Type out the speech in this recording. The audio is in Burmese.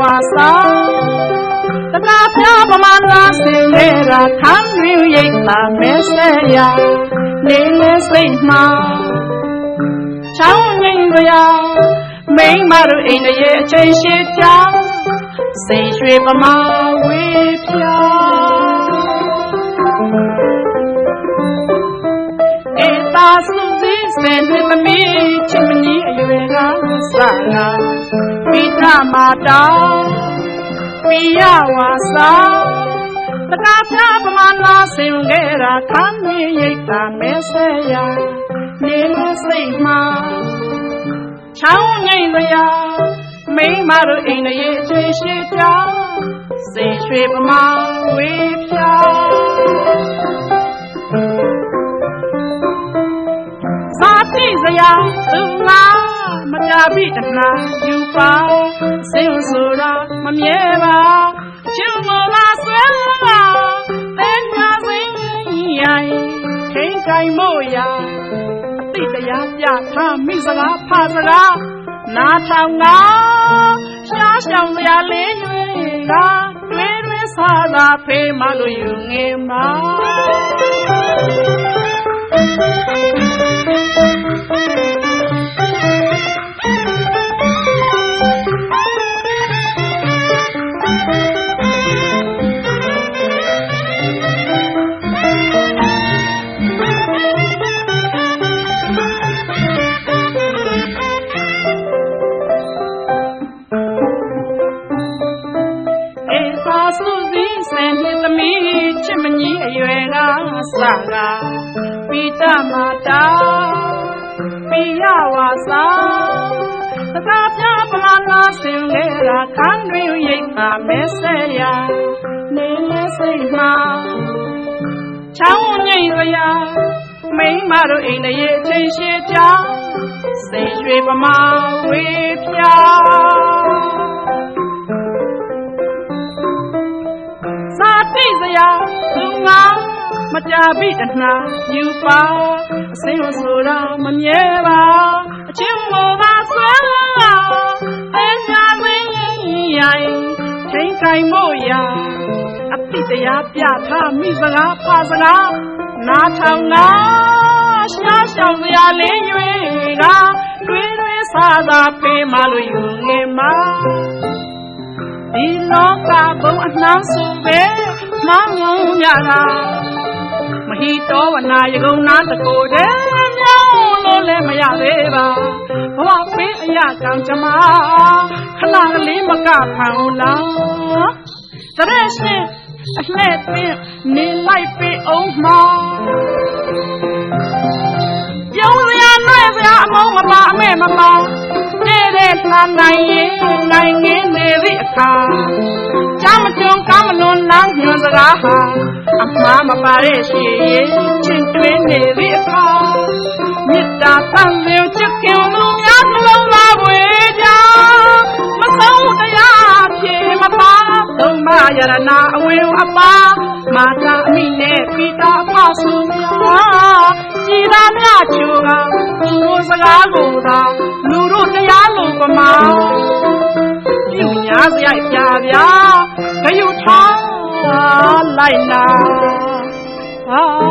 ဝါစာတကားပြပမာလာစင်နေတာခံရရိတ်တာမဲဆဲရနေလေစိတ်မှာချောင်းငိမ့်ရမိမတို့အိမ်ရဲ့အချိန်ရှိကြစိတ်ရွှေပမာဝေးပြအေတာစုစည်းစင်တွေသမီးချစ်မနီအရွယ်က စလာပိဋကမာတာပိယဝါစာတကားပြပမာလာစင်ခဲ့တာခံနေရိတ်တာမဲဆဲရနေလို့စိတ်မှာချောင်းငိမ့်ရမိမတို့အိမ်ရဲ့အချိန်ရှိကြစိတ်ရွှေပမာဝေးပြစာတိစရာသူငါမကြ ပိတနာယူပါစင်ဆိုတာမမြဲပါချူမလာဆွဲလာတဲညာစိမ့်ရိုင်ထိန်ကိုင်မို့ရာအတိတရားပြထားမိစကားဖစကားနာထောင်ငါရှားရှောင်စရာလေးရွေကတွေးတွေးဆာသာဖေးမလို့ယူငင်ပါ စကားပိတမာတာပိယဝါစာတကားပြပမာလာစင်လေရာခံတွင်ရိတ်ပါမဲဆဲရနေလဲစိတ်မှာချောင်းငိမ့်ရမိမတို့အိမ်ရဲ့အချိန်ရှိကြစိတ်ရွှေပမာဝေးပြာစာတိစရာ သူငါမကြပိတနာယူပါအစင်းဆိုတာမမြဲပါအချင်းမောပါဆွဲလာအဲညာမင်းရိုင်ထိန်ကိုင်မို့ရာအတိတရားပြထားမိစကားဖစကားနားထောင်ငါရှားရှောင်စရာလေးရွေကတွေးတွေးဆာသာဖေးမလို့ယူငင်မှာဒီလောကဘုံအနှောင်းစုပဲမောင်းငုံမြတာ မဟီတော်ဝနာယကုံနာတကိုတည်းမြောင်းလို့လည်းမရသေးပါဘဝပေးအရာကြောင့်ကျမခဏကလေးမကဖန်လားတရက်ရှင်အလှဲ့ပင်နေလိုက်ပြီအောင်မှာပြုံးစရာနှဲ့စရာအမုံမပါအမဲမပါနေတဲ့လှမ်းနိုင်ရင်နိုင်ငင်းနေသည့်အခါကြမ်းမကြုံကမ်းမလွန်လမ်းညွန်စကားဟာ အမှားမပါတဲ့ရှိရင်ချင်းတွင်းနေသည့်အခါမေတ္တာပန်းလျင်ချစ်ခင်လူများနှလုံးသားပွေကြမဆုံးတရားဖြေမပါသုံးမယရနာအဝင်အပါမာတာအမိနဲ့ပိတာအဖဆူများကြည်သာမြချူကသူတို့စကားကိုသာလူတို့တရားလို့ပမာပြုညာစရိုက်ပြပြဂယုထော 来啦。啊。